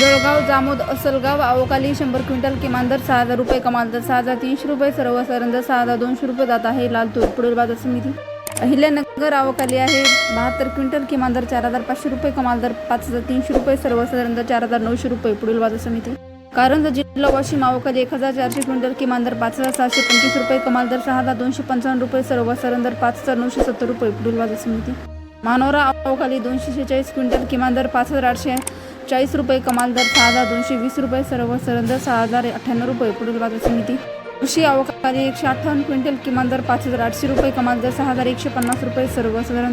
जळगाव जामोद असलगाव अवकाली शंभर क्विंटल किमान दर सहा हजार रुपये कमाल दर सहा हजार तीनशे रुपये सर्व सरंद सहा हजार दोनशे रुपये जात आहे लालतूर पुढील बाजार समिती. अहिल्यानगर अवकाली आहे बहात्तर क्विंटल किमान दर चार हजार पाचशे रुपये कमाल दर पाच हजार तीनशे रुपये सर्व सरंद चार हजार नऊशे रुपये पुढील बाजार समिती. कारंजा जिल्हा वाशिम अवकाली एक हजार चारशे क्विंटल किमान दर पाच हजार सहाशे पंचवीस रुपये कमाल दर सहा हजार दोनशे पंचावन्न रुपये सर्व सरंदर पाच हजार नऊशे सत्तर रुपये पुढील बाजार समिती. मानोरा अवकाली दोनशे शेहेचाळीस क्विंटल किमान दर पाच हजार आठशे चाळीस रुपये कमाल दर सहा हजार दोनशे वीस रुपये सर्व सरंदर सहा हजार अठ्ठ्याण्णव रुपये पुढील बाजार समिती. कृषी अवकाळी एकशे अठ्ठावन्न क्विंटल किमान दर पाच हजार आठशे रुपये कमाल दर सहा हजार एकशे पन्नास रुपये सर्व दर